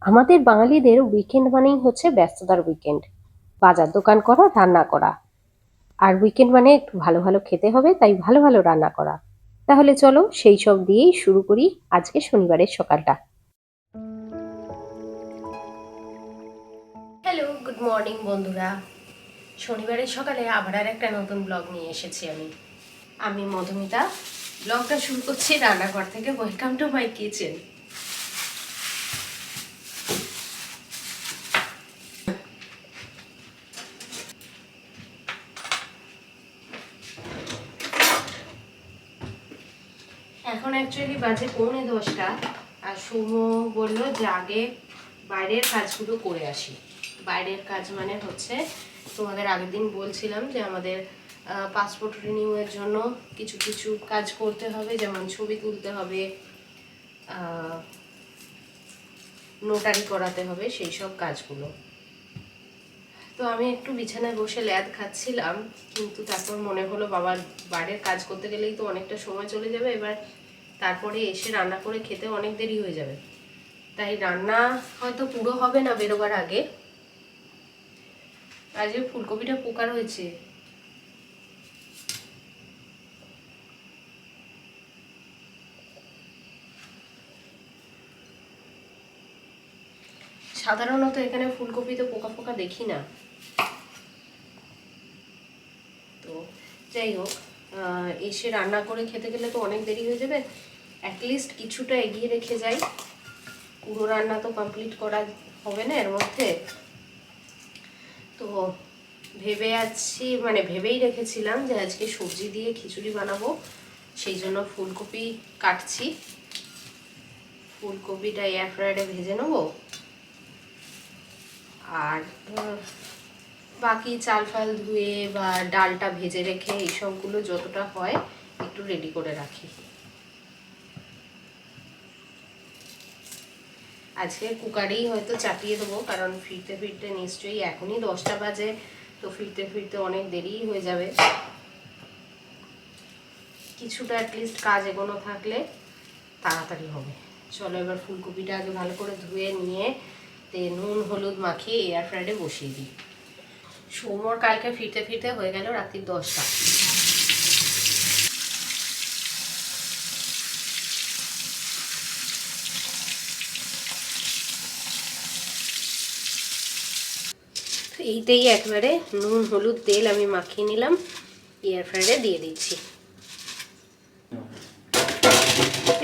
আমাদের বাঙালিদের উইকেন্ড মানেই হচ্ছে ব্যস্ততার উইকেন্ড বাজার দোকান করা, রান্না করা। আর উইকেন্ড মানে একটু ভালো ভালো খেতে হবে, তাই ভালো ভালো রান্না করা। তাহলে চলো সেই সব দিয়েই শুরু করি আজকে শনিবারের সকালটা। হ্যালো গুড মর্নিং বন্ধুরা। শনিবারের সকালে আবার আর একটা নতুন ব্লগ নিয়ে এসেছি আমি। আমি মধুমিতা। ব্লগটা শুরু করছি রান্নাঘর থেকে। ওয়েলকাম টু মাই কিচেন এখন অ্যাকচুয়ালি বাজে পৌনে দশটা আর সুমো বলল যে আগে বাইরের কাজগুলো করে আসি। বাইরের কাজ মানে হচ্ছে তোমাদের আগের দিন বলছিলাম যে আমাদের পাসপোর্ট রিনিউয়ের জন্য কিছু কিছু কাজ করতে হবে, যেমন ছবি তুলতে হবে নোটারি করাতে হবে, সেই সব কাজগুলো। তো আমি একটু বিছানায় বসে ল্যাদ খাচ্ছিলাম, কিন্তু তারপর মনে হলো বাবার বাইরের কাজ করতে গেলেই তো অনেকটা সময় চলে যাবে, এবার তারপরে এসে রান্না করে খেতে অনেক দেরি হয়ে যাবে। তাই রান্না হয়তো পুরো হবে না, বেরোবার আগে। আজ ফুলকপিটা পোকার রয়েছে সাধারণত এখানে ফুলকপিতে পোকা পোকা দেখি না। তো যাই হোক এসে রান্না করে খেতে গেলে তো অনেক দেরি হয়ে যাবে। অ্যাটলিস্ট কিছুটা এগিয়ে রেখে যাই। পুরো রান্না তো কমপ্লিট করা হবে না এর মধ্যে। তো ভেবে আছি মানে ভেবেই রেখেছিলাম যে আজকে সবজি দিয়ে খিচুড়ি বানাবো। সেই জন্য ফুলকপি কাটছি। ফুলকপিটা এয়ার ফ্রায়ারে ভেজে নেব। আর বাকি চাল ফাল ধুয়ে বা ডালটা ভেজে রেখে এইসবগুলো যতটা হয় একটু রেডি করে রাখি। আজকে কুকারেই হয়তো চাপিয়ে দেবো, কারণ ফিরতে ফিরতে নিশ্চয়ই এখনই দশটা বাজে, তো ফিরতে ফিরতে অনেক দেরিই হয়ে যাবে। কিছুটা অ্যাটলিস্ট কাজ এগোনো থাকলে তাড়াতাড়ি হবে। চলো এবার ফুলকপিটা আগে ভালো করে ধুয়ে নিয়ে তে নুন, হলুদ মাখিয়ে এয়ার ফ্রায়ারে বসিয়ে দিই। সোমর কালকে ফিরতে ফিরতে হয়ে গেল রাত্রি দশটা। তো এইটাই একবারে নুন, হলুদ, তেল আমি মাখিয়ে নিলাম এয়ার ফ্রায়ারে দিয়ে দিচ্ছি।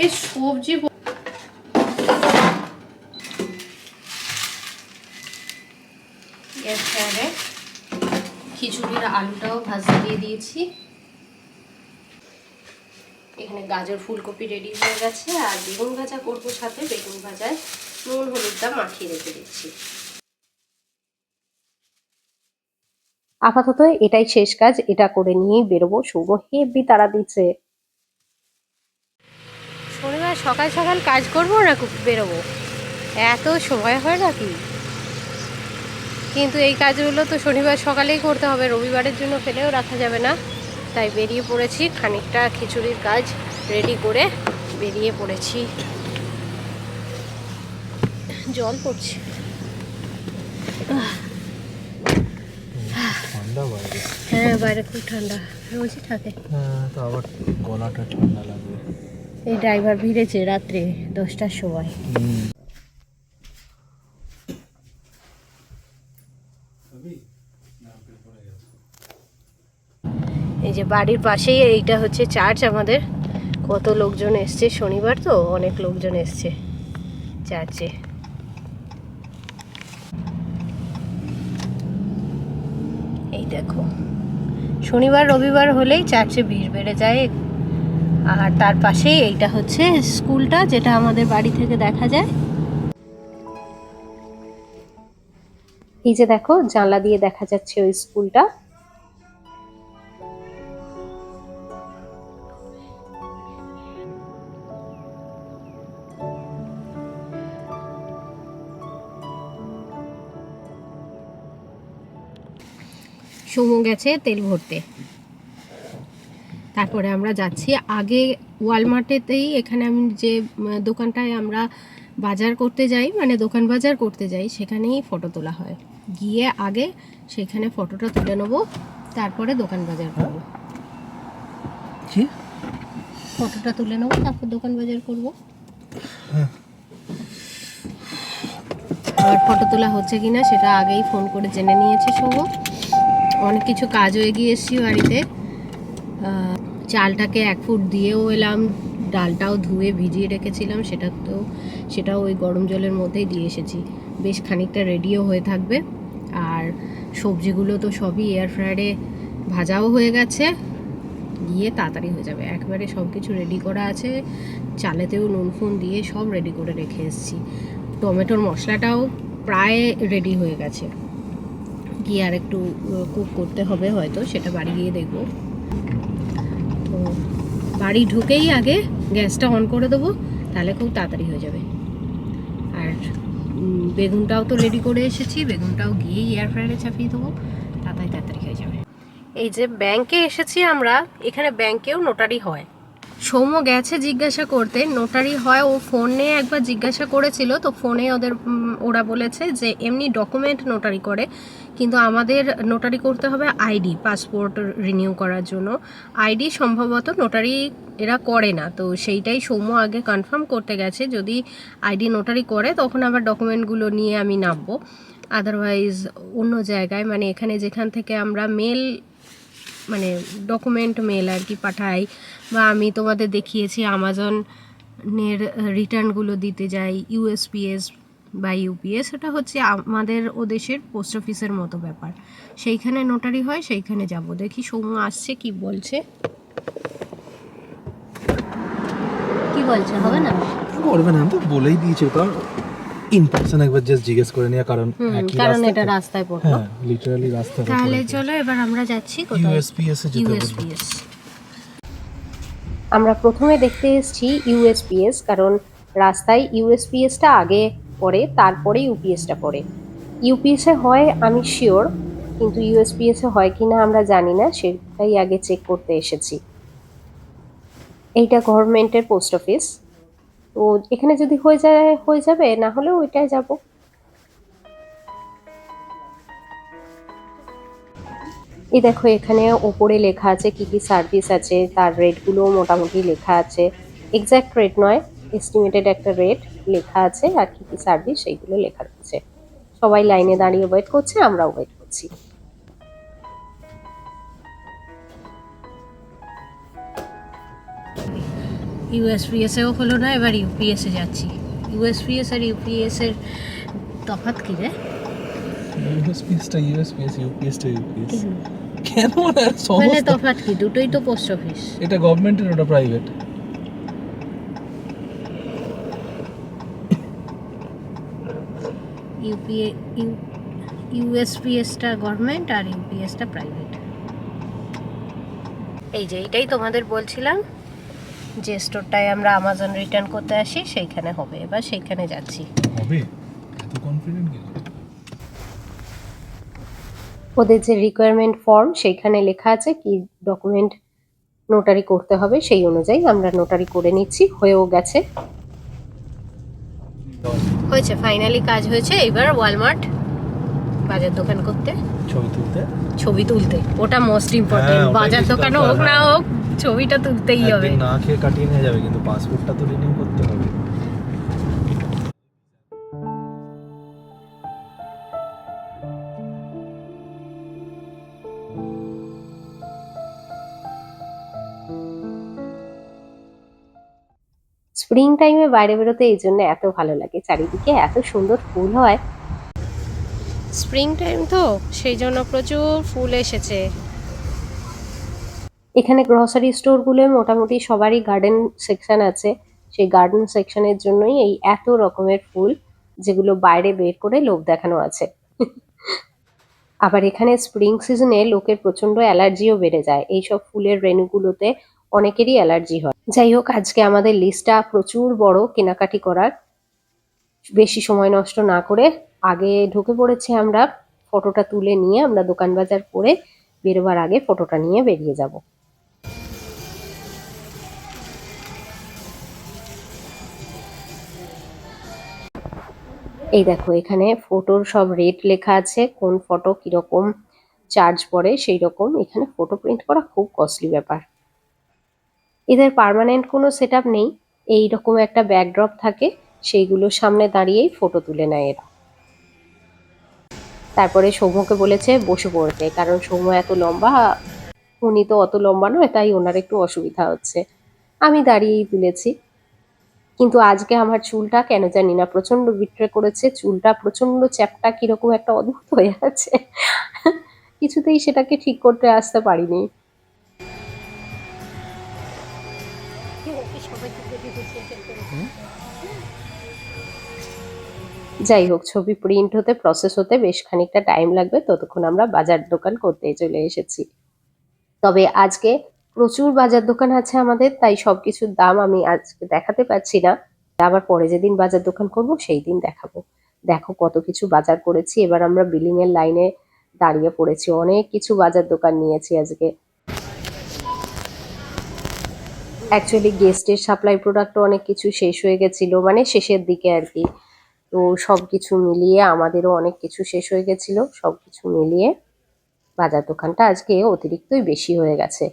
এই সবজি এয়ার ফ্রায়ারে খিচুড়ির আলুটাও ভাজতে দিয়ে দিয়েছি। এখানে গাজর ফুলকপি রেডি হয়ে গেছে আর বেগুন ভাজা করব সাথে। বেগুন ভাজায় নুন হলুদটা মাখিয়ে রেখে দিচ্ছি। আপাতত এটাই শেষ কাজ এটা করে নিয়েই বেরোবো। শুভ হেভি তারা দিচ্ছে। শনিবার সকাল সকাল কাজ করব না বেরোবো? এত সময় হয় নাকি? কিন্তু এই কাজগুলো তো শনিবার সকালেই করতে হবে রবিবারের জন্য ফেলেও রাখা যাবে না। তাই বেরিয়ে পড়েছি খানিকটা খিচুড়ির কাজ রেডি করে বেরিয়ে পড়েছি। জল পড়ছে। হ্যাঁ বাইরে খুব ঠান্ডা। রোজই থাকে। হ্যাঁ তো আবার গলাটা ঠান্ডা লাগবে। এই ড্রাইভার ভিড়েছে রাত্রে দশটার সময়। যে বাড়ির পাশেই এইটা হচ্ছে চার্চ আমাদের। কত লোকজন এসছে, শনিবার তো অনেক লোকজন এসছে চার্চে এই দেখো, শনিবার, রবিবার হলেই চার্চে ভিড় বেড়ে যায়। আর তার পাশেই এইটা হচ্ছে স্কুলটা, যেটা আমাদের বাড়ি থেকে দেখা যায়। এই যে দেখো, জানলা দিয়ে দেখা যাচ্ছে ওই স্কুলটা। সুমো গেছে তেল ভরতে। তারপরে আমরা যাচ্ছি। আগে ওয়ালমার্টেতেই এখানে আমি যে দোকানটায় আমরা বাজার করতে যাই মানে দোকান বাজার করতে যাই সেখানেই ফটো তোলা হয়। গিয়ে আগে সেখানে ফটোটা তুলে নেব তারপরে দোকান বাজার করব। ফটোটা তুলে নেব তারপর দোকান বাজার করব। আর ফটো তোলা হচ্ছে কিনা সেটা আগেই ফোন করে জেনে নিয়েছে শুভ অনেক কিছু কাজও এগিয়ে এসেছি বাড়িতে। চালটাকে এক ফুট দিয়েও এলাম, ডালটাও ধুয়ে ভিজিয়ে রেখেছিলাম, সেটা তো, সেটাও ওই গরম জলের মধ্যেই দিয়ে এসেছি। বেশ খানিকটা রেডিও হয়ে থাকবে। আর সবজিগুলো তো সবই এয়ার ফ্রায়ারে ভাজাও হয়ে গেছে। গিয়ে তাড়াতাড়ি হয়ে যাবে। একবারে সব কিছু রেডি করা আছে। চালেতেও নুন ফুন দিয়ে সব রেডি করে রেখে এসেছি। টমেটোর মশলাটাও প্রায় রেডি হয়ে গেছে। গিয়ে আর একটু কুক করতে হবে হয়তো সেটা বাড়ি গিয়ে দেখব। তো বাড়ি ঢুকেই আগে গ্যাসটা অন করে দেবো তাহলে খুব তাড়াতাড়ি হয়ে যাবে। আর বেগুনটাও তো রেডি করে এসেছি বেগুনটাও গিয়েই এয়ার ফ্রায়ারে চাপিয়ে দেবো তাড়াতাড়ি তাড়াতাড়ি হয়ে যাবে। এই যে ব্যাংকে এসেছি আমরা এখানে ব্যাংকেও নোটারি হয়। সৌম্য গেছে জিজ্ঞাসা করতে নোটারি হয় ও ফোনে একবার জিজ্ঞাসা করেছিল তো ফোনে ওদের ওরা বলেছে যে এমনি ডকুমেন্ট নোটারি করে। কিন্তু আমাদের নোটারি করতে হবে আইডি পাসপোর্ট রিনিউ করার জন্য। আইডি সম্ভবত নোটারি এরা করে না, তো সেইটাই সৌম্য আগে কনফার্ম করতে গেছে। যদি আইডি নোটারি করে, তখন আবার ডকুমেন্টগুলো নিয়ে আমি নামবো। আদারওয়াইজ অন্য জায়গায় মানে এখানে যেখান থেকে আমরা মেল মানে ডকুমেন্ট মেল আর কি পাঠাই, বা আমি তোমাদের দেখিয়েছি আমাজনের রিটার্নগুলো দিতে যাই ইউএসপিএস বা ইউপিএস এটা হচ্ছে আমাদের ও দেশের পোস্ট অফিসের মতো ব্যাপার। সেইখানে নোটারি হয় সেইখানে যাব। দেখি সৌম্য আসছে কি বলছে। কি বলছে হবে না? করবে না আমি তো বলেই দিয়েছি কারণ ইন পার্সন একবার জাস্ট জিজ্ঞেস করে নেওয়া কারণ কারণ এটা রাস্তায় পড়ল। হ্যাঁ লিটারালি রাস্তা তাহলে চলো এবার আমরা যাচ্ছি কোথায়? ইউএসপিএস এ যেতে ইউএসপিএস আমরা প্রথমে দেখতে এসেছি ইউএসপিএস কারণ রাস্তায় ইউএসপিএসটা আগে পড়ে তারপরে ইউপিএসটা পড়ে। ইউপিএসে হয়, আমি শিওর কিন্তু ইউএসপিএসে হয় কি না আমরা জানি না, সেটাই আগে চেক করতে এসেছি। এইটা গভর্নমেন্টের পোস্ট অফিস। তো এখানে যদি হয়ে যায়, হয়ে যাবে, না হলে ওইটায় যাব। এই দেখো, এখানে ওপরে লেখা আছে কি কি সার্ভিস আছে, তার রেটগুলো মোটামুটি লেখা আছে। এক্স্যাক্ট রেট নয় এস্টিমেটেড একটা রেট লেখা আছে আর কি কি সার্ভিস সেইগুলো লেখা রয়েছে। সবাই লাইনে দাঁড়িয়ে ওয়েট করছে আমরাও ওয়েট করছি। ইউএসপিএস এও হলো না এবার ইউপিএস এ যাচ্ছি। ইউএসপিএস আর ইউপিএস এর তফাৎ কি রে? ইউএসপিএসটা ইউএসপিএস ইউপিএসটা ইউপিএস কেন আর মানে সমস্ত তফাৎ কি? দুটোই তো পোস্ট অফিস এটা গভর্নমেন্টের ওটা প্রাইভেট ইউপিএ ইউএসপিএসটা গভর্নমেন্ট আর ইউপিএসটা প্রাইভেট। এই যে এইটাই তোমাদের বলছিলাম যে স্টোরটায় আমরা আমাজন রিটার্ন করতে আসি সেইখানে হবে। এবার সেইখানে যাচ্ছি। হবে? এত কনফিডেন্ট কি করে? ওদের যে রিকোয়ারমেন্ট ফর্ম সেইখানে লেখা আছে কি ডকুমেন্ট নোটারি করতে হবে সেই অনুযায়ী আমরা নোটারি করে নিচ্ছি হয়েও গেছে। হয়েছে ফাইনালি কাজ হয়েছে এবার ওয়ালমার্ট বাজার দোকান করতে। ছবি তুলতে? ছবি তুলতে ওটা মোস্ট ইম্পর্টেন্ট হ্যাঁ, বাজার দোকান হোক না। হোক ছবিটা তুলতেই হবে। না খেয়ে কাটিয়ে নিয়ে যাবে কিন্তু পাসপোর্টটা তো রিনিউ করতে হবে। স্প্রিং টাইমে বাইরে বেরোতে এই জন্য এত ভালো লাগে। চারিদিকে এত সুন্দর ফুল হয়। স্প্রিং টাইম তো সেই জন্য প্রচুর ফুল এসেছে। এখানে গ্রসারি স্টোরগুলোয় মোটামুটি সবারই গার্ডেন সেকশন আছে। সেই গার্ডেন সেকশনের জন্যই এই এত রকমের ফুল যেগুলো বাইরে বের করে লোক দেখানো আছে। আবার এখানে স্প্রিং সিজনে লোকের প্রচণ্ড অ্যালার্জিও বেড়ে যায়। এইসব ফুলের রেণুগুলোতে অনেকেরই অ্যালার্জি হয়। যাই হোক, আজকে আমাদের লিস্টটা প্রচুর বড়, কেনাকাটি করার। বেশি সময় নষ্ট না করে আগে ঢুকে পড়েছে আমরা ফটোটা তুলে নিয়ে আমরা দোকান বাজার করে বেরোবার আগে ফটোটা নিয়ে বেরিয়ে যাব। এই দেখো, এখানে ফটোর সব রেট লেখা আছে, কোন ফটো কীরকম চার্জ পড়ে সেই রকম এখানে ফটো প্রিন্ট করা খুব কস্টলি ব্যাপার। এদের পার্মানেন্ট কোনো সেট নেই। এই রকম একটা ব্যাকড্রপ থাকে সেইগুলোর সামনে দাঁড়িয়েই ফটো তুলে নেয় এরা। তারপরে সৌম্যকে বলেছে, বসে পড়তে কারণ সৌম্য এত লম্বা, উনি তো অত লম্বা নয়, তাই ওনার একটু অসুবিধা হচ্ছে। আমি দাঁড়িয়েই তুলেছি। কিন্তু আজকে আমার চুলটা কেন জানি না প্রচণ্ড বিট্রে করেছে। চুলটা প্রচণ্ড চ্যাপটা কীরকম একটা অদ্ভুত হয়ে আছে। কিছুতেই সেটাকে ঠিক করতে আসতে পারিনি। যাই হোক ছবি প্রিন্ট হতে প্রসেস হতে বেশ খানিকটা টাইম লাগবে। ততক্ষণ আমরা বাজার দোকান করতে চলে এসেছি। তবে আজকে প্রচুর বাজার দোকান আছে আমাদের, তাই সব কিছুর দাম আমি আজকে দেখাতে পারছি না। আবার পরে যেদিন বাজার দোকান করব সেই দিন দেখাবো। দেখো কত কিছু বাজার করেছি। এবার আমরা বিলিং এর লাইনে দাঁড়িয়ে পড়েছি। অনেক কিছু বাজার দোকান নিয়েছি আজকে। অ্যাকচুয়ালি গেস্টের সাপ্লাই প্রোডাক্টও অনেক কিছু শেষ হয়ে গেছিল মানে শেষের দিকে আর কি। তো সব কিছু মিলিয়ে আমাদেরও অনেক কিছু শেষ হয়ে গেছিল সব কিছু মিলিয়ে বাজার দোকানটা আজকে অতিরিক্তই বেশি হয়ে গেছে।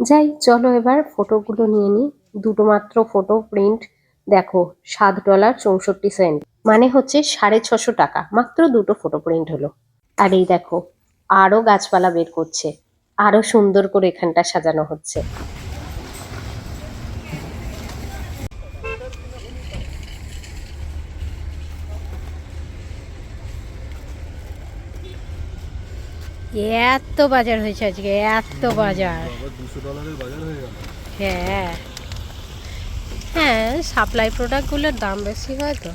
যাই, চলো এবার ফটোগুলো নিয়ে নিই। দুটো মাত্র ফটো, প্রিন্ট, দেখো, সাত ডলার চৌষট্টি সেন্ট। মানে হচ্ছে সাড়ে ছশো টাকা, মাত্র দুটো ফটো প্রিন্ট হলো। আর এই দেখো, আরও গাছপালা বের করছে, আরও সুন্দর করে এখানটা সাজানো হচ্ছে। এত বাজার হয়েছে আজকে এত বাজার। হয়ে হ্যাঁ। হ্যাঁ সাপ্লাই প্রোডাক্টগুলোর দাম বেশি হয় তো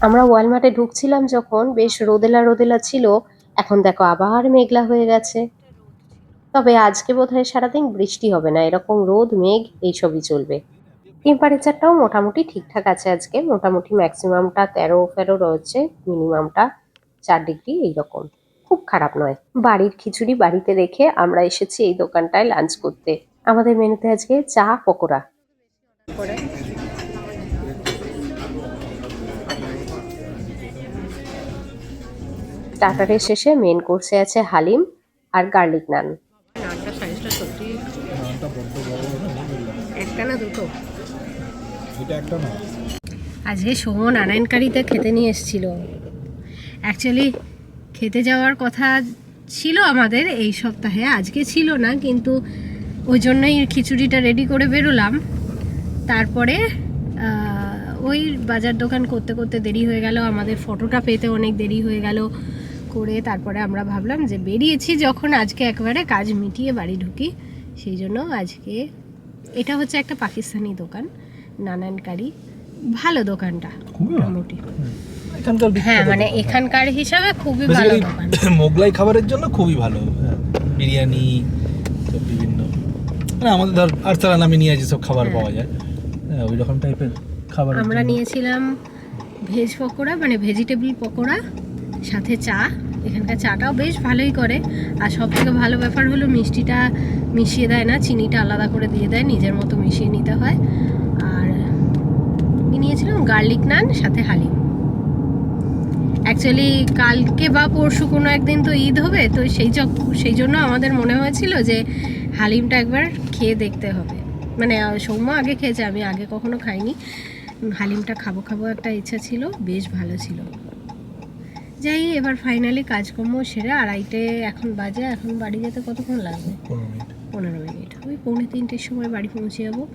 আমরা ওয়ালমার্টে ঢুকছিলাম যখন বেশ রোদেলা রোদেলা ছিল। এখন দেখো আবার মেঘলা হয়ে গেছে। তবে আজকে বোধহয় সারাদিন বৃষ্টি হবে না এরকম রোদ মেঘ এইসবই চলবে। টেম্পারেচারটাও মোটামুটি ঠিকঠাক আছে আজকে মোটামুটি ম্যাক্সিমামটা তেরো ফেরো রয়েছে মিনিমামটা চার ডিগ্রি এইরকম। খুব খারাপ নয়। বাড়ির খিচুড়ি বাড়িতে রেখে আমরা এসেছি এই দোকানটায় লাঞ্চ করতে। আমাদের মেনুতে আজকে চা পকোড়া। টাটারের শেষে মেন কোর্সে আছে হালিম আর গার্লিক নান একটা না দুটো? এটা একটা না। আজকে সুমন নারায়ণকারিতে খেতে নিয়ে এসেছিল। অ্যাকচুয়ালি খেতে যাওয়ার কথা ছিল আমাদের এই সপ্তাহে আজকে ছিল না কিন্তু ওই জন্যই খিচুড়িটা রেডি করে বেরোলাম। তারপরে ওই বাজার দোকান করতে করতে দেরি হয়ে গেল আমাদের ফটোটা পেতে অনেক দেরি হয়ে গেল করে তারপরে আমরা ভাবলাম যে বেরিয়েছি যখন আজকে একবারে কাজ মিটিয়ে বাড়ি ঢুকি সেই জন্য আজকে এটা হচ্ছে একটা পাকিস্তানি দোকান নানান কারি ভালো দোকানটা মোটামুটি। এখানকার হ্যাঁ মানে এখানকার হিসাবে খুবই ভালো দোকান। মোগলাই খাবারের জন্য খুবই ভালো হ্যাঁ, বিরিয়ানি বিভিন্ন। মানে আমাদের ধর আরসালা নামে নিয়ে যেসব খাবার হ্যাঁ। পাওয়া যায়। হ্যাঁ ওই রকম টাইপের খাবার আমরা নিয়েছিলাম ভেজ পকোড়া মানে ভেজিটেবল পকোড়া সাথে চা। এখানকার চাটাও বেশ ভালোই করে। আর সব থেকে ভালো ব্যাপার হলো মিষ্টিটা মিশিয়ে দেয় না চিনিটা আলাদা করে দিয়ে দেয় নিজের মতো মিশিয়ে নিতে হয়। আর নিয়েছিলাম গার্লিক নান সাথে হালিম। অ্যাকচুয়ালি কালকে বা পরশু কোনো একদিন তো ঈদ হবে তো সেই চক- সেই জন্য আমাদের মনে হয়েছিল যে হালিমটা একবার খেয়ে দেখতে হবে। মানে সৌম্য আগে খেয়েছে আমি আগে কখনো খাইনি। হালিমটা খাব খাব একটা ইচ্ছা ছিল বেশ ভালো ছিল। যাই এবার ফাইনালি কাজকর্ম সেরে আড়াইটে এখন বাজে এখন বাড়ি যেতে কতক্ষণ লাগবে? পনেরো মিনিট। পনেরো মিনিট। ওই পৌনে তিনটের সময় বাড়ি পৌঁছে যাব।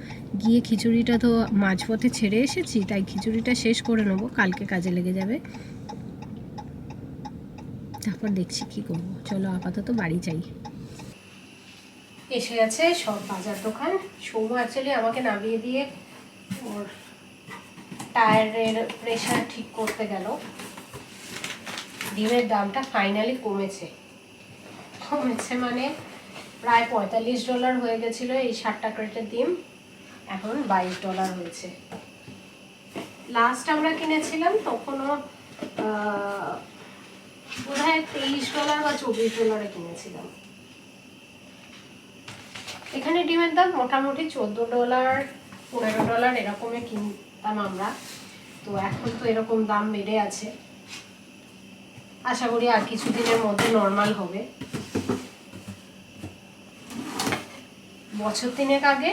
গিয়ে খিচুড়িটা তো মাঝপথে ছেড়ে এসেছি তাই খিচুড়িটা শেষ করে নেব কালকে কাজে লেগে যাবে। তারপর দেখছি কি করব। চলো আপাতত বাড়ি যাই। এসে গেছে সব বাজার দোকান। সৌম্য অ্যাকচুয়ালি আমাকে নামিয়ে দিয়ে ওর টায়ারের প্রেশার ঠিক করতে গেল। ডিমের দামটা ফাইনালি কমেছে। কমেছে মানে প্রায় পঁয়তাল্লিশ ডলার হয়ে গেছিল এই ষাটটা ক্রেটের ডিম। এখন বাইশ ডলার হয়েছে। লাস্ট আমরা কিনেছিলাম তখনও বোধহয় তেইশ ডলার বা চব্বিশ ডলারে কিনেছিলাম। এখানে ডিমের দাম মোটামুটি চোদ্দ ডলার পনেরো ডলার এরকমই কিনতাম আমরা। তো এখন তো এরকম দাম বেড়ে আছে। আশা করি আর কিছুদিনের মধ্যে নর্মাল হবে। বছর তিনেক আগে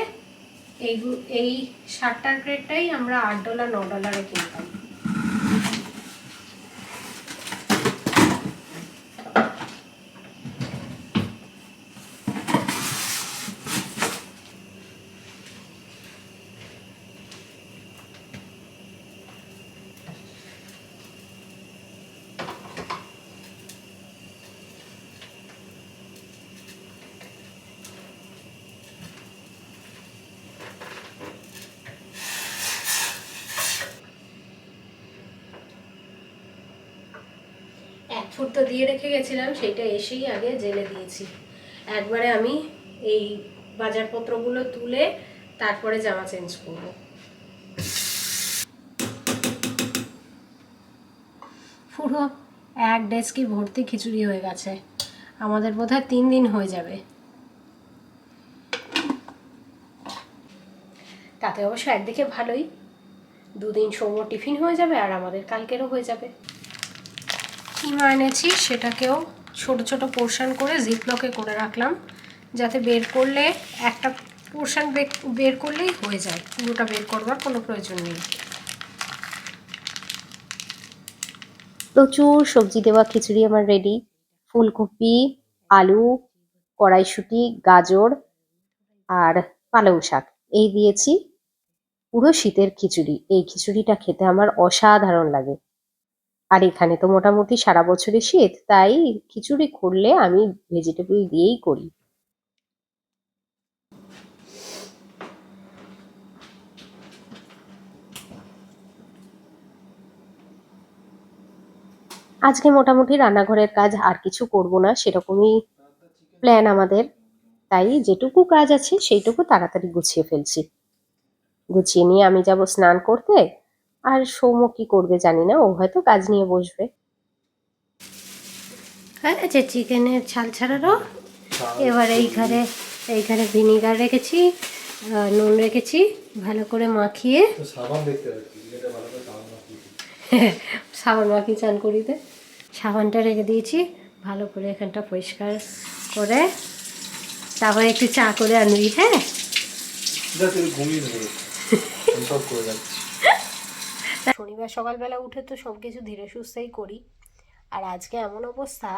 এই এই ষাটটার গ্রেডটাই আমরা আট ডলার ন ডলারে কিনতাম। এক ফুট তো দিয়ে রেখে গেছিলাম, সেইটা এসেই আগে জেলে দিয়েছি। একবারে আমি এই বাজারপত্রগুলো তুলে তারপরে জামা চেঞ্জ করব। পুরো এক ডেস্কি ভর্তি খিচুড়ি হয়ে গেছে। আমাদের বোধহয় তিন দিন হয়ে যাবে। তাতে অবশ্য একদিকে ভালোই। দুদিন সময় টিফিন হয়ে যাবে আর আমাদের কালকেরও হয়ে যাবে। কিমা এনেছি, সেটাকেও ছোট ছোট পোর্শন করে জিপলকে করে রাখলাম, যাতে বের করলে একটা পোর্শন বের করলেই হয়ে যায়। পুরোটা বের করবার কোনো প্রয়োজন নেই। প্রচুর সবজি দেওয়া, খিচুড়ি আমার রেডি ফুলকপি, আলু, কড়াইশুঁটি, গাজর আর পালং শাক। এই দিয়েছি পুরো শীতের খিচুড়ি। এই খিচুড়িটা খেতে আমার অসাধারণ লাগে। আর এখানে তো মোটামুটি সারা বছরই শীত, তাই খিচুড়ি করলে আমি ভেজিটেবল দিয়েই করি। আজকে মোটামুটি রান্নাঘরের কাজ আর কিছু করব না, সেরকমই প্ল্যান আমাদের। তাই যেটুকু কাজ আছে, সেইটুকু তাড়াতাড়ি গুছিয়ে ফেলছি। গুছিয়ে নিয়ে আমি যাব স্নান করতে। আর সৌম্য কি করবে জানি না ও হয়তো কাজ নিয়ে বসবে। হ্যাঁ আছে চিকেনের ছাল ছাড়ারও এবার এইখানে এইখানে ভিনিগার রেখেছি নুন রেখেছি ভালো করে মাখিয়ে। সাবান দেখতে পাচ্ছি এটা ভালো করে সাবান সাবান মাখিয়ে চান করিতে সাবানটা রেখে দিয়েছি ভালো করে এখানটা পরিষ্কার করে তারপরে একটু চা করে আনবি হ্যাঁ? ঘুমিয়ে নেব সব করে যাচ্ছি শনিবার সকালবেলা উঠে তো সব কিছু ধীরে সুস্থেই করি। আর আজকে এমন অবস্থা,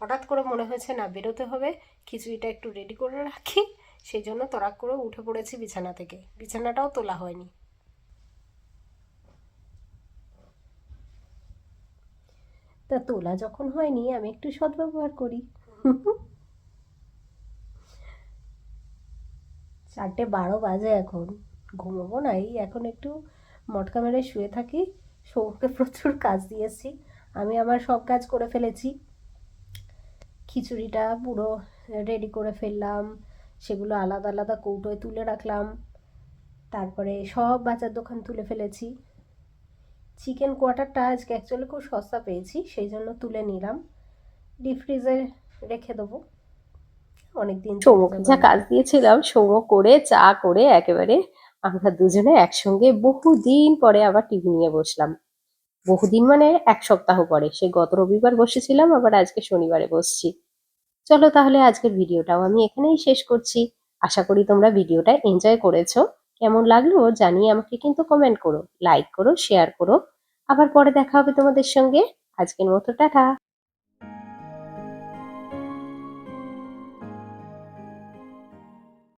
হঠাৎ করে মনে হয়েছে না, বেরোতে হবে, খিচুড়িটা একটু রেডি করে রাখি সেই জন্য তরাক করে উঠে পড়েছি বিছানা থেকে। বিছানাটাও তোলা হয়নি। তা তোলা যখন হয়নি, আমি একটু সদ্ব্যবহার করি। চারটে বারো বাজে এখন। ঘুমোবো না এই এখন একটু মটকা মেরে শুয়ে থাকি সৌমকে প্রচুর কাজ দিয়েছি আমি আমার সব কাজ করে ফেলেছি। খিচুড়িটা পুরো রেডি করে ফেললাম সেগুলো আলাদা আলাদা কৌটোয় তুলে রাখলাম তারপরে সব বাজার দোকান তুলে ফেলেছি। চিকেন কোয়ার্টারটা আজকে অ্যাকচুয়ালি খুব সস্তা পেয়েছি সেই জন্য তুলে নিলাম। ডিপ ফ্রিজে রেখে দেবো। অনেক দিন সৌম্যকে যা কাজ দিয়েছিলাম সৌম্য করে চা করে একেবারে আমরা দুজনে একসঙ্গে বহুদিন পরে আবার টিভি নিয়ে বসলাম। বহুদিন মানে এক সপ্তাহ পরে। সে গত রবিবার বসেছিলাম, আবার আজকে শনিবারে বসছি। চলো তাহলে আজকের ভিডিওটাও আমি এখানেই শেষ করছি। আশা করি তোমরা ভিডিওটা এনজয় করেছ। কেমন লাগল জানিয়ে আমাকে কিন্তু কমেন্ট করো লাইক করো শেয়ার করো। আবার পরে দেখা হবে তোমাদের সঙ্গে। আজকের মতো, টাটা!